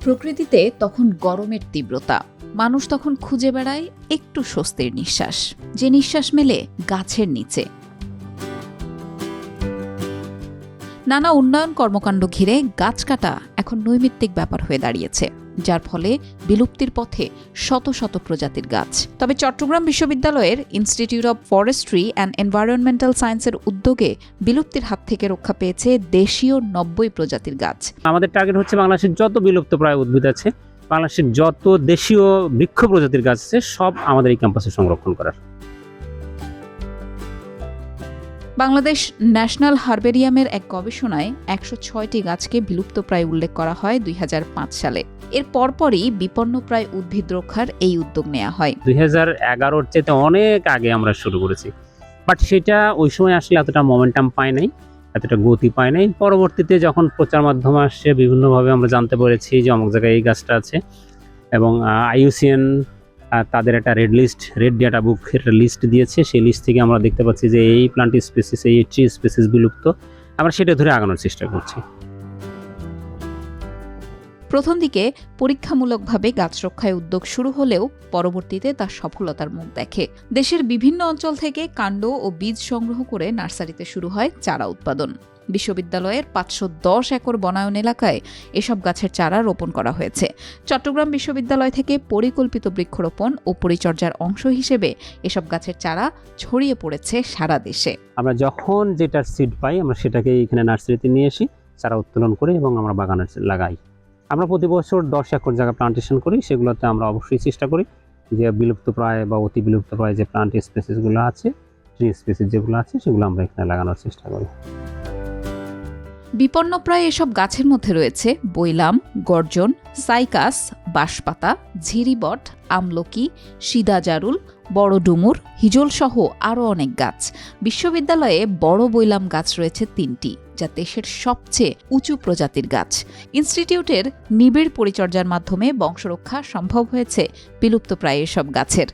প্রকৃতিতে তখন গরমের তীব্রতা। মানুষ তখন খুঁজে বেড়ায় একটু স্বস্তির নিঃশ্বাস, যে নিঃশ্বাস মেলে গাছের নিচে। নানা উন্নয়ন কর্মকাণ্ড ঘিরে গাছ কাটা এখন নৈমিত্তিক ব্যাপার হয়ে দাঁড়িয়েছে। যার ফলে বিলুপ্তির পথে শত শত প্রজাতির গাছ। তবে চট্টগ্রাম বিশ্ববিদ্যালয়ের institute of forestry and environmental সায়েন্সের উদ্যোগে বিলুপ্তির হাত থেকে রক্ষা পেয়েছে দেশীয় নব্বই প্রজাতির গাছ। আমাদের টার্গেট হচ্ছে বাংলাদেশের যত বিলুপ্ত প্রায় উদ্ভিদ আছে, বাংলাদেশের যত দেশীয় বৃক্ষ প্রজাতির গাছ আছে, সব আমাদের এই ক্যাম্পাসে সংরক্ষণ করার। বাংলাদেশ ন্যাশনাল হার্বেরিয়ামের এক গবেষণায় একশো ছয়টি গাছকে বিলুপ্তপ্রায় উল্লেখ করা হয় দুই হাজার পাঁচ সালে। এর পরপরই বিপন্ন প্রায় উদ্ভিদ রক্ষার এই উদ্যোগ নেওয়া হয়। দুই হাজার এগারোর চাইতে অনেক আগে আমরা শুরু করেছি। বাট সেটা ওই সময় আসলে এতটা মোমেন্টাম পায় নাই, এতটা গতি পায় নাই। পরবর্তীতে যখন প্রচার মাধ্যম আসছে, বিভিন্নভাবে আমরা জানতে পেরেছি যে অমুক জায়গায় এই গাছটা আছে এবং আইইউসিএন তাদের একটা red list red data book একটা লিস্ট দিয়েছে। সেই লিস্ট থেকে আমরা দেখতে পাচ্ছি যে এই প্লান্ট স্পেসিস এই ট্রি স্পেসিস বিলুপ্ত। আমরা সেটা ধরে আগানোর চেষ্টা করছি। প্রথম দিকে পরীক্ষামূলকভাবে গাছ রক্ষায় উদ্যোগ শুরু হলেও পরবর্তীতে তার সফলতার মুখ দেখে। দেশের বিভিন্ন অঞ্চল থেকে কাণ্ড ও বীজ সংগ্রহ করে নার্সারিতে শুরু হয় চারা উৎপাদন। বিশ্ববিদ্যালয়ের পাঁচশো দশ একর বনায়ন এলাকায় এসব গাছের চারা রোপণ করা হয়েছে। চট্টগ্রাম বিশ্ববিদ্যালয় থেকে পরিকল্পিত বৃক্ষরোপণ ও পরিচর্যার অংশ হিসেবে এসব গাছের চারা ছড়িয়ে পড়েছে সারা দেশে। আমরা যখন যেটার সিড পাই, আমরা সেটাকে এখানে নার্সারিতে নিয়ে আসি চারা উত্তোলন করি এবং আমরা বাগানে লাগাই। আমরা প্রতি বছর দশ একর জায়গা প্লান্টেশন করি, সেগুলোতে আমরা অবশ্যই চেষ্টা করি যে বিলুপ্ত প্রায় বা অতি বিলুপ্ত প্রায় যে প্লান্ট স্পেসিসগুলো আছে ট্রি স্পেসিস যেগুলো আছে, সেগুলো আমরা এখানে লাগানোর চেষ্টা করি। বিপন্নপ্রায় এসব গাছের মধ্যে রয়েছে বৈলাম, গর্জন, সাইকাস, বাঁশপাতা, ঝিরিবট, আমলকি, সিদাজারুল বড় ডুমুর হিজলসহ আরও অনেক গাছ। বিশ্ববিদ্যালয়ে বড় বৈলাম গাছ রয়েছে তিনটি, যা দেশের সবচেয়ে উঁচু প্রজাতির গাছ। ইনস্টিটিউটের নিবিড় পরিচর্যার মাধ্যমে বংশরক্ষা সম্ভব হয়েছে বিলুপ্তপ্রায় এসব গাছের।